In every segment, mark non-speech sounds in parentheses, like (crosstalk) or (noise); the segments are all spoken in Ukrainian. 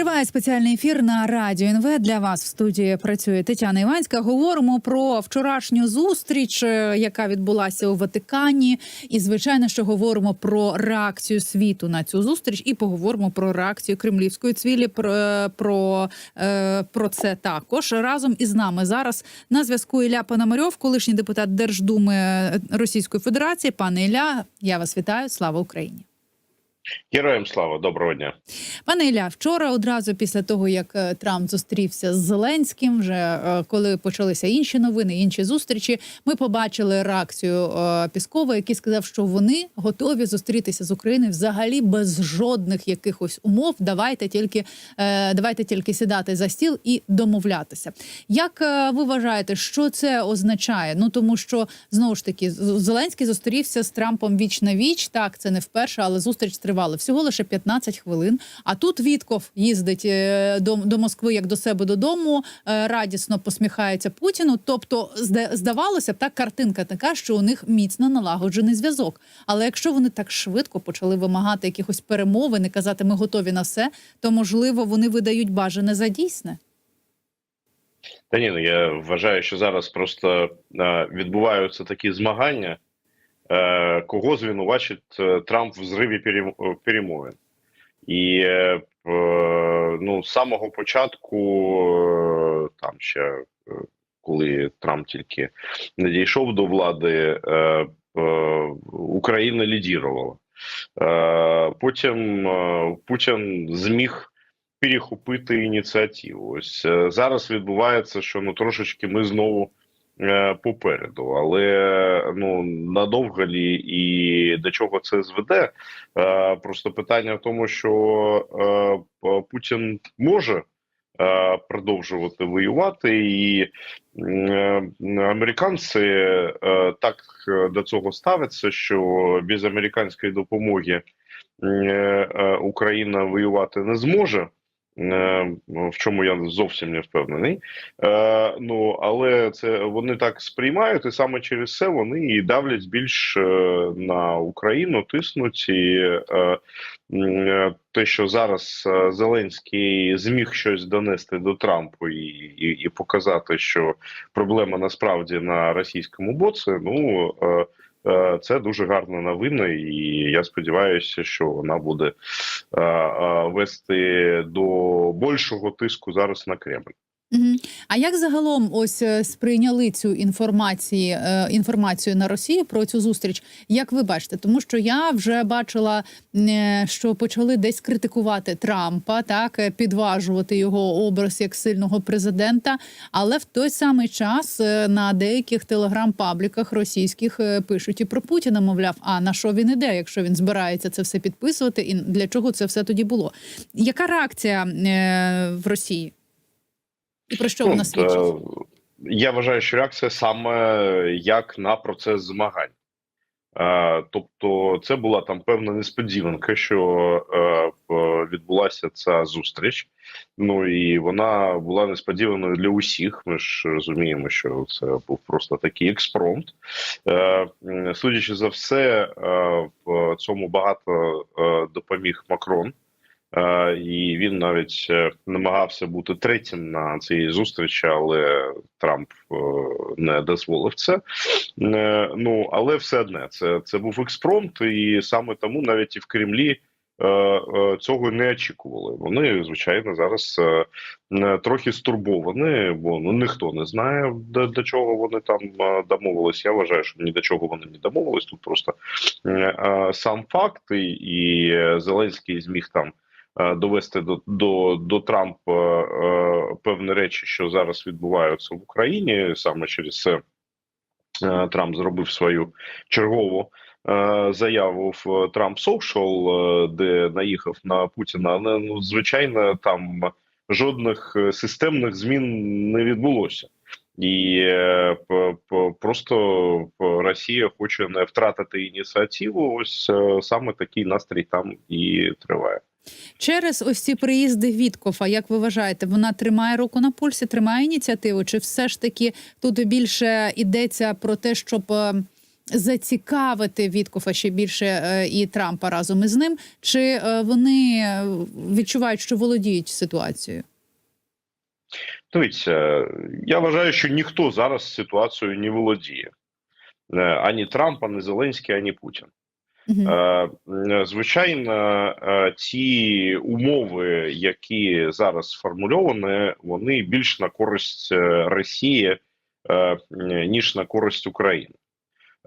Триває спеціальний ефір на радіо НВ. Для вас в студії працює Тетяна Іванська. Говоримо про вчорашню зустріч, е, яка відбулася у Ватикані. І звичайно, що говоримо про реакцію світу на цю зустріч, і поговоримо про реакцію кремлівської цвілі. Про, е, про, е, про це також разом із нами зараз на зв'язку Ілля Пономарьов, колишній депутат Держдуми Російської Федерації. Пане Ілля, я вас вітаю. Слава Україні. Героям слава, доброго дня. Пане Ілля, вчора одразу після того, як е, Трамп зустрівся з Зеленським, вже е, коли почалися інші новини, інші зустрічі, ми побачили реакцію е, Піскова, який сказав, що вони готові зустрітися з Україною взагалі без жодних якихось умов. Давайте тільки давайте тільки сідати за стіл і домовлятися. Як ви вважаєте, що це означає? Ну тому що знову ж таки Зеленський зустрівся з Трампом віч на віч. Так, це не вперше, але зустріч тривала всього лише 15 хвилин. А тут Вітков їздить е, до, до Москви як до себе додому, е, радісно посміхається Путіну. Тобто, зда- здавалося б, так картинка така, що у них міцно налагоджений зв'язок. Але якщо вони так швидко почали вимагати якихось перемовин і казати, ми готові на все, то можливо вони видають бажане за дійсне. Та ні, ну я вважаю, що зараз просто е, відбуваються такі змагання, кого звинувачить е, Трамп в зриві е, перемовин. І е, е, ну, з самого початку, е, там ще е, коли Трамп тільки не дійшов до влади, е, е, Україна лідірувала. Е, потім е, Путін зміг перехопити ініціативу. Ось е, зараз відбувається, що ну трошечки ми знову е, попереду, але ну надовго лі і до чого це зведе? Е, просто питання в тому, що е, Путін може. е, Продовжувати воювати, і е, американці е, так е, до цього ставляться, що без американської допомоги е, е, Україна воювати не зможе. Е, в чому я зовсім не впевнений. Е, ну але це вони так сприймають, і саме через це вони і давлять більш е, на Україну, тиснуть і те, що зараз Зеленський зміг щось донести до Трампу і, і, і показати, що проблема насправді на російському боці. Ну це дуже гарна новина, і я сподіваюся, що вона буде е, е, вести до більшого тиску зараз на Кремль. А як загалом ось е, сприйняли цю інформацію, е, інформацію на Росію про цю зустріч? Як ви бачите? Тому що я вже бачила, е, що почали десь критикувати Трампа, так підважувати його образ як сильного президента. Але в той самий час на деяких телеграм-пабліках російських пишуть і про Путіна, мовляв, а на що він іде, якщо він збирається це все підписувати, і для чого це все тоді було? Яка реакція в Росії? І про що вона Ну, свідчить? е, Я вважаю, що реакція саме як на процес змагань. Е, Тобто, це була там певна несподіванка, що е, відбулася ця зустріч. Ну і вона була несподіваною для усіх. Ми ж розуміємо, що це був просто такий експромт. Е, Судячи за все, е, в цьому багато е, допоміг Макрон. Е, і він навіть е, намагався бути третім на цій зустрічі, але Трамп е, не дозволив це. Ну але все одне це, це був експромт, і саме тому навіть і в Кремлі. Цього не очікували. Вони звичайно зараз трохи стурбовані, бо ну ніхто не знає до, до чого вони там домовились. Я вважаю, що ні до чого вони не домовились. Тут просто сам факт, і, і Зеленський зміг там довести до, до, до Трампа е, певні речі, що зараз відбуваються в Україні, саме через це е, Трамп зробив свою чергову. е, Заяву в Трамп е, де наїхав на Путіна, але ну звичайно там жодних е, системних змін не відбулося, і е, просто Росія хоче не втратити ініціативу. Ось е, саме такий настрій там і триває. Через ось ці приїзди Віткофа, як ви вважаєте, вона тримає руку на пульсі, тримає ініціативу? Чи все ж таки тут більше йдеться про те, щоб е, зацікавити Віткофа ще більше е, і Трампа разом із ним? Чи е, вони відчувають, що володіють ситуацією? Дивіться, я вважаю, що ніхто зараз ситуацією не володіє. Ані Трамп, ані Зеленський, ані Путін. Е, Звичайно, е, ті умови, які зараз сформульовані, вони більш на користь е, Росії, е, ніж на користь України.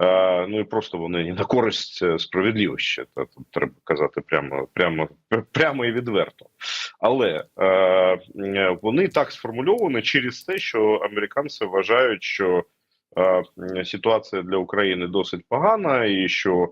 Е, Ну і просто вони не на користь е, справедливості. Та тут треба казати прямо, прямо, прямо і відверто. Але е, вони так сформульовані через те, що американці вважають, що е, ситуація для України досить погана, і що е,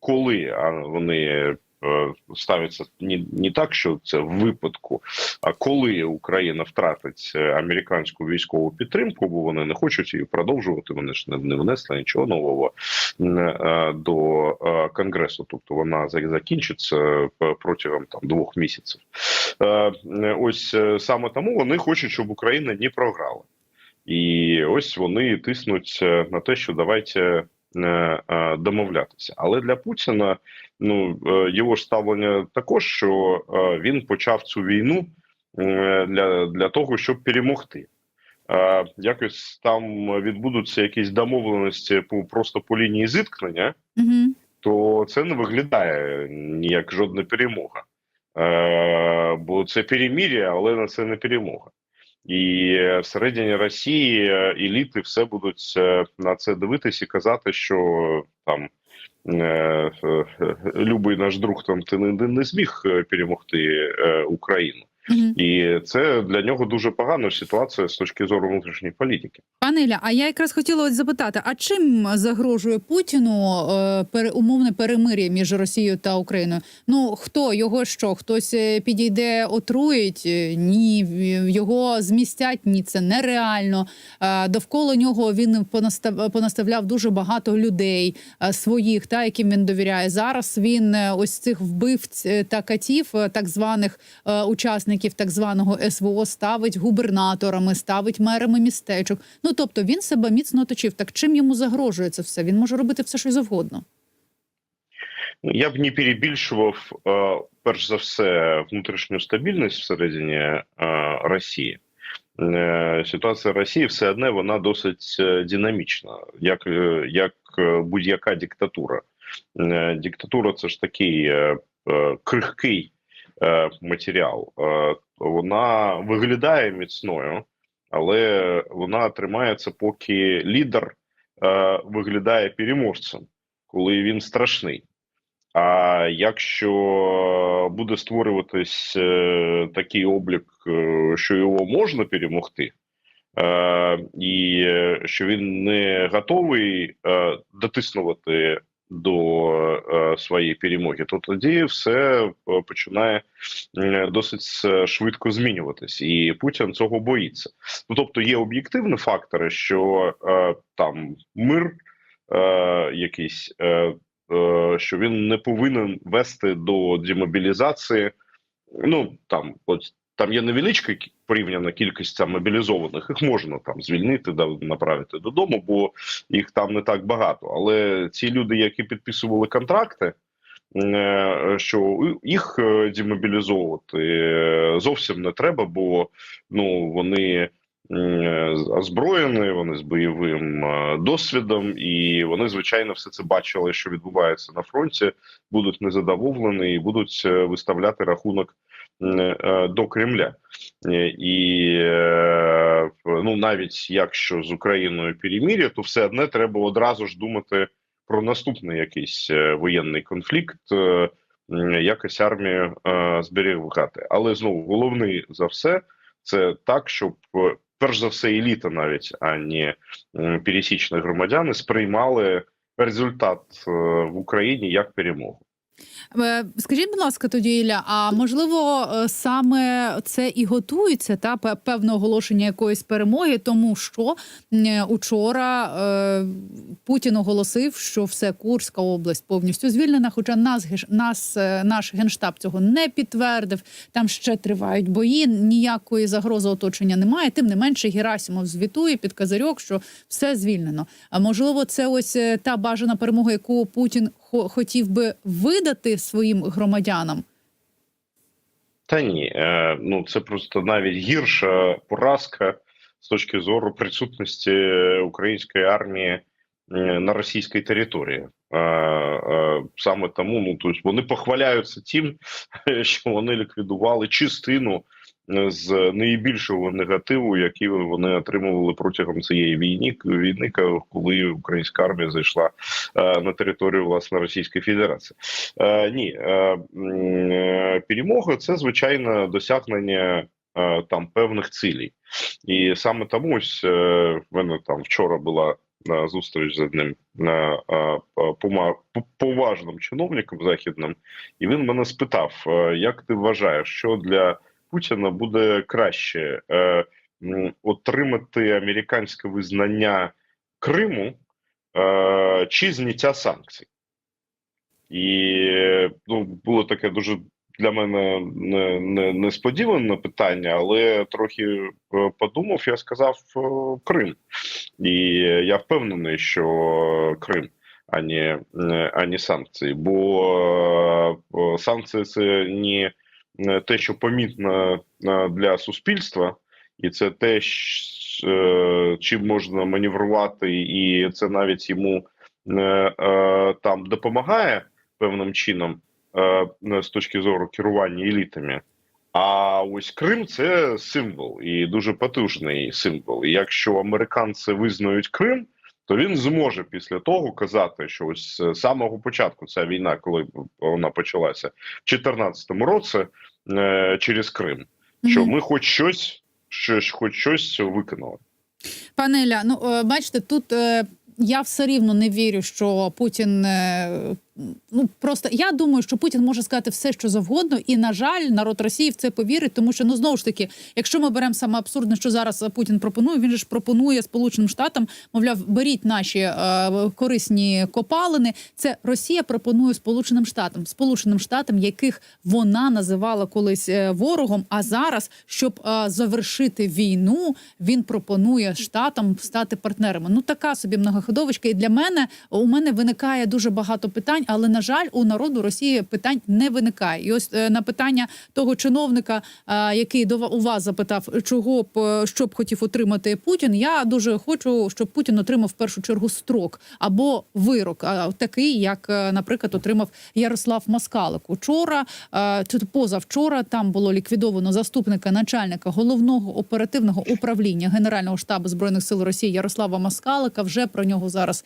коли вони е, ставляться не, не так, що це в випадку, а коли Україна втратить е, американську військову підтримку, бо вони не хочуть її продовжувати. Вони ж не, не внесли нічого нового е, до е, конгресу. Тобто вона закінчиться е, протягом там двох місяців. Е, Ось е, саме тому вони хочуть, щоб Україна не програла. І ось вони тиснуть е, на те, що давайте е, е, домовлятися. Але для Путіна ну е, його ж ставлення також, що е, він почав цю війну е, для, для того, щоб перемогти. Е, Якось там відбудуться якісь домовленості по просто по лінії зіткнення, Мгм. то це не виглядає ніяк жодна перемога. Е, бо це перемір'я, але на це не перемога. І е, всередині Росії е, еліти все будуть е, на це дивитись і казати, що там любий наш друг там ти не, не зміг перемогти е, І це для нього дуже погана ситуація з точки зору внутрішньої політики. Пане Ілля, а я якраз хотіла от запитати: а чим загрожує Путіну е, умовне перемир'я між Росією та Україною? Ну хто його що? Хтось е, підійде, отруїть? Е, Ні, його змістять. Ні, це нереально. Е, довкола нього він понастав, понаставляв дуже багато людей е, своїх, та яким він довіряє. Зараз він е, ось цих вбивць та катів, так званих е, учасників так званого СВО, ставить губернаторами, ставить мерами містечок. Ну тобто він себе міцно оточив. Так чим йому загрожує це все? Він може робити все, що завгодно. Я б не перебільшував е, перш за все внутрішню стабільність всередині е, Росії. Е, Ситуація Росії все одне вона досить динамічна, як, як будь-яка диктатура. Диктатура це ж такий крихкий е, матеріал. Е, Вона виглядає міцною, але вона тримається, поки лідер е, виглядає переможцем, коли він страшний. А якщо буде створюватись е, такий облік, що його можна перемогти, і що він не готовий дотиснувати до е, своєї перемоги, то тоді все е, починає досить е, швидко змінюватись, і Путін цього боїться. Ну тобто є об'єктивні фактори, що там мир якийсь. Що він не повинен вести до демобілізації. Ну там, от там є невеличка порівняна кількість там, мобілізованих, їх можна там звільнити, да, направити додому, бо їх там не так багато. Але ці люди, які підписували контракти, е, що їх е, демобілізовувати е, зовсім не треба, бо ну вони озброєні, вони з бойовим досвідом, і вони, звичайно, все це бачили, що відбувається на фронті, будуть незадоволені і будуть виставляти рахунок до Кремля. Е, І е, ну, навіть якщо з Україною перемір'я, то все одне треба одразу ж думати про наступний якийсь е, воєнний конфлікт. е, Якось армію е, зберігати. Але знову головний за все це так, щоб е, перш за все еліта, навіть а не пересічні громадяни, сприймали результат е, в Україні як перемогу. Е, Скажіть, будь ласка, тоді Ілля, а можливо, е, саме це і готується та певне оголошення якоїсь перемоги, тому що е, учора Путін оголосив, що все Курська область повністю звільнена. Хоча нас нас наш генштаб цього не підтвердив. Там ще тривають бої. Ніякої загрози оточення немає. Тим не менше, Герасимов звітує під козирьок, що все звільнено. А можливо, це ось та бажана перемога, яку Путін хотів би видати своїм громадянам. Та ні, е, ну це просто навіть гірша поразка з точки зору присутності української армії на російській території. Е, е, Саме тому ну тобто вони похваляються тим, (laughs) що вони ліквідували частину з найбільшого негативу, який вони отримували протягом цієї війни, війни, коли українська армія зайшла е, на територію власне Російської Федерації. Е, ні, е, перемога це звичайно досягнення там певних цілей. І саме тому ось мене там вчора була зустріч з одним поважним чиновником західним, і він мене спитав: як ти вважаєш, що для Путіна буде краще е, отримати американське визнання Криму е, чи зняття санкцій? І ну, було таке дуже для мене не, не, несподіване питання, але трохи е, подумав, я сказав е, Крим. І я впевнений, що Крим, а не, е, а не санкції. Бо санкції це не не те, що помітно е, для суспільства, і це те, е, чим можна маневрувати, і це навіть йому е, е, там допомагає певним чином е, з точки зору керування елітами. А ось Крим це символ і дуже потужний символ. І якщо американці визнають Крим, то він зможе після того казати, що ось з самого початку ця війна, коли вона почалася в 2014 році, е, через Крим, що ми хоч щось, щось, хоч щось виконали. Пане Ілля, ну е, бачите, тут е, я все рівно не вірю, що Путін. е, Ну просто я думаю, що Путін може сказати все, що завгодно, і на жаль, народ Росії в це повірить, тому що ну знову ж таки, якщо ми беремо саме абсурдне, що зараз Путін пропонує, він ж пропонує Сполученим Штатам, мовляв, беріть наші е, корисні копалини. Це Росія пропонує Сполученим Штатам, Сполученим Штатам, яких вона називала колись е, ворогом. А зараз, щоб е, завершити війну, він пропонує штатам стати партнерами. Ну така собі многоходовочка. І для мене у мене виникає дуже багато питань, але на жаль, у народу Росії питань не виникає. І ось е, на питання того чиновника, який до у вас запитав, чого б е, що б хотів отримати Путін. Я дуже хочу, щоб Путін отримав в першу чергу строк або вирок, такий, як, е, наприклад, отримав Ярослав Маскалик. Учора чи позавчора там було ліквідовано заступника начальника головного оперативного управління Генерального штабу збройних сил Росії Ярослава Маскалика. Вже про нього зараз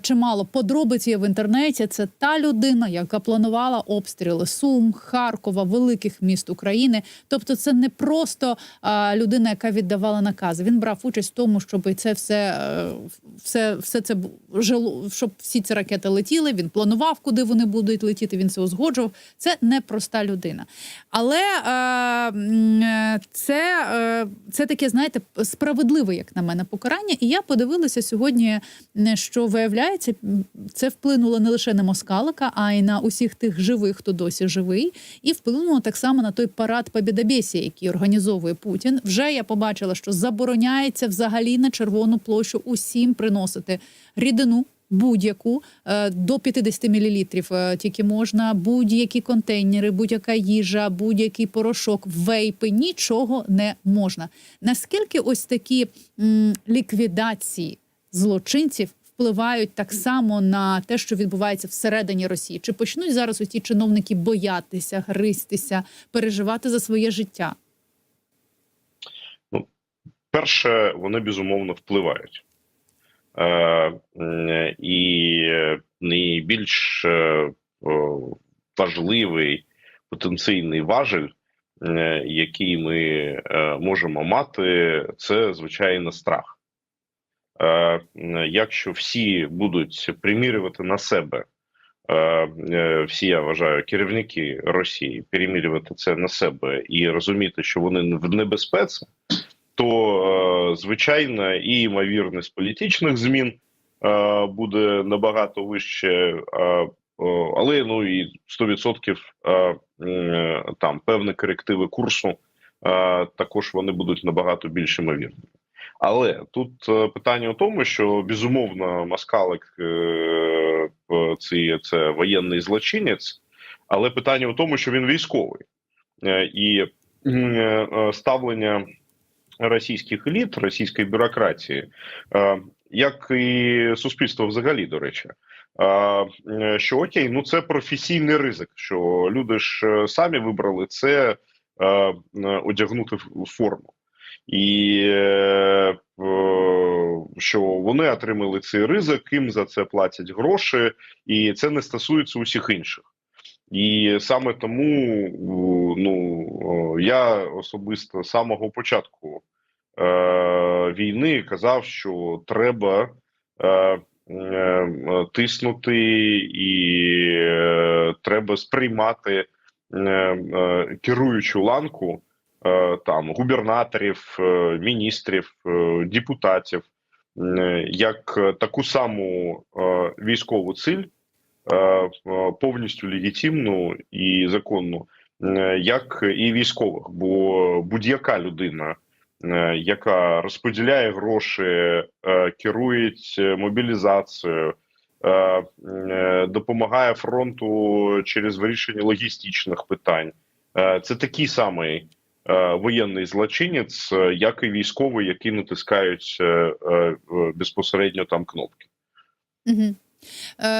чимало подробиць є в інтернеті. Це та людина, яка планувала обстріли Сум, Харкова, великих міст України. Тобто, це не просто е, людина, яка віддавала накази. Він брав участь в тому, щоб це все, е, все, все це жило, щоб всі ці ракети летіли. Він планував, куди вони будуть летіти. Він це узгоджував. Це непроста людина. Але е, е, це, е, це таке, знаєте, справедливе, як на мене, покарання. І я подивилася сьогодні, що виявляється, це вплинуло не лише на Москалика, а й на усіх тих живих, хто досі живий, і вплинуло так само на той парад Побєдобєсія, який організовує Путін. Вже я побачила, що забороняється взагалі на червону площу усім приносити рідину. Будь-яку е, до 50 мл е, тільки можна, будь-які контейнери, будь-яка їжа, будь-який порошок, вейпи, нічого не можна. Наскільки ось такі м, ліквідації злочинців впливають так само на те, що відбувається всередині Росії? Чи почнуть зараз ці чиновники боятися, гристися, переживати за своє життя? Ну, Перше, вони безумовно впливають. Е, і найбільш е, важливий потенційний важель, е, який ми е, можемо мати, це звичайно страх. Е, Якщо всі будуть примірювати на себе е, е, всі, я вважаю, керівники Росії перемірювати це на себе і розуміти, що вони в небезпеці, то звичайно і ймовірність політичних змін буде набагато вище, але ну і 100% е, е, там певні корективи курсу також вони будуть набагато більш ймовірні. Але тут е, питання в тому, що безумовно Маскалик це, це воєнний злочинець, але питання в тому, що він військовий Е, і е, ставлення російських еліт, російської бюрократії, як і суспільство взагалі, до речі. Що окей, ну це професійний ризик. Що люди ж самі вибрали це одягнути в форму, і е, що вони отримали цей ризик, їм за це платять гроші, і це не стосується усіх інших. І саме тому ну я особисто з самого початку е, війни казав, що треба е, е, тиснути і е, треба сприймати е, е, керуючу ланку там губернаторів, е, міністрів, е, депутатів е, як е, таку саму е, військову ціль е, е, повністю легітимну і законну, е, як і військових. Бо будь-яка людина, е, яка розподіляє гроші, е, керує мобілізацією, е, е, допомагає фронту через вирішення логістичних питань, е, це такий самий. Е, Воєнний злочинець, е, як і військовий, які натискають е, безпосередньо там кнопки. Угу.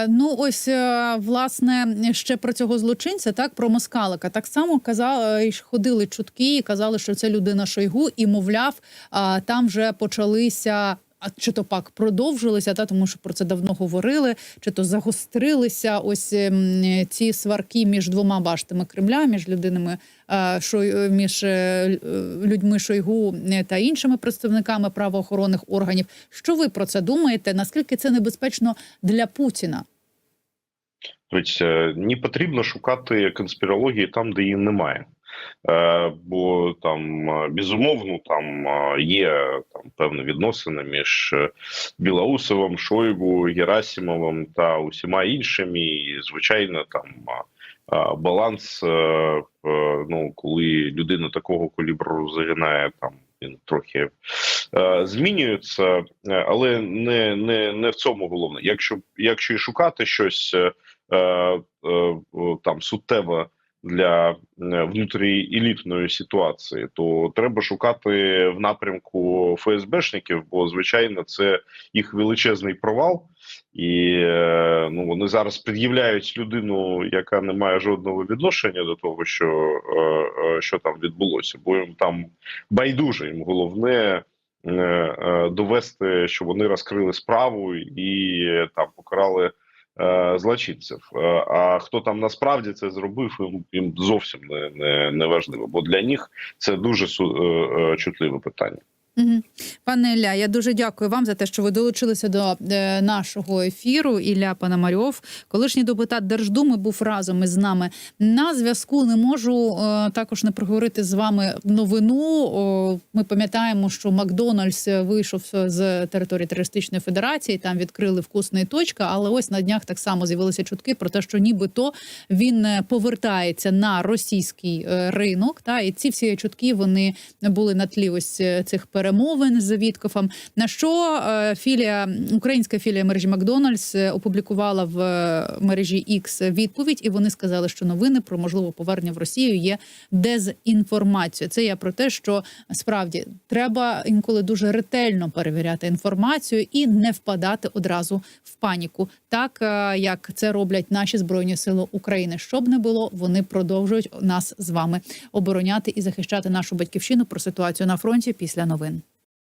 Ну, ось власне ще про цього злочинця, так про москалика. Так само казали, ходили чутки і казали, що це людина Шойгу, і мовляв, там вже почалися. А чи то пак продовжилися, та тому що про це давно говорили, чи то загострилися ось ем, ці сварки між двома баштами Кремля, між людинами е, Шой, між е, людьми Шойгу е, та іншими представниками правоохоронних органів. Що ви про це думаєте? Наскільки це небезпечно для Путіна? Тобто е, не потрібно шукати конспірології там, де її немає. Е, бо там е, безумовно там е, є там певні відносини між Білоусовим, Шойгу, Герасимовим та усіма іншими. І звичайно, там баланс. Ну, коли людина такого калібру загинає, там він трохи змінюється, але не, не, не в цьому головне. Якщо якщо і шукати щось там суттєве для е, внутріелітної ситуації, то треба шукати в напрямку ФСБшників, бо звичайно це їх величезний провал, і е, ну вони зараз пред'являють людину, яка не має жодного відношення до того, що, е, що там відбулося, бо їм там байдуже їм головне. Довести, що вони розкрили справу і там покарали злочинців. Е, А хто там насправді це зробив, їм, зовсім не, не, не важливо, бо для них це дуже е, е, чутливе питання. Пане Ілля, я дуже дякую вам за те, що ви долучилися до е, нашого ефіру. Ілля Пономарьов, колишній депутат Держдуми, був разом із нами на зв'язку. Не можу е, також не проговорити з вами новину. Ми пам'ятаємо, що Макдональдс вийшов з території терористичної федерації. Там відкрили вкусний точка. Але ось на днях так само з'явилися чутки про те, що нібито він е, повертається на російський ринок. Та і ці всі чутки вони були на тлі ось цих перемовин з Віткофом. На що е, філія українська філія мережі Макдональдс опублікувала в е, мережі X відповідь, і вони сказали, що новини про можливе повернення в Росію є дезінформацією. Це я про те, що справді треба інколи дуже ретельно перевіряти інформацію і не впадати одразу в паніку, так е, як це роблять наші збройні сили України. Щоб не було, вони продовжують нас з вами обороняти і захищати нашу батьківщину про ситуацію на фронті після новин.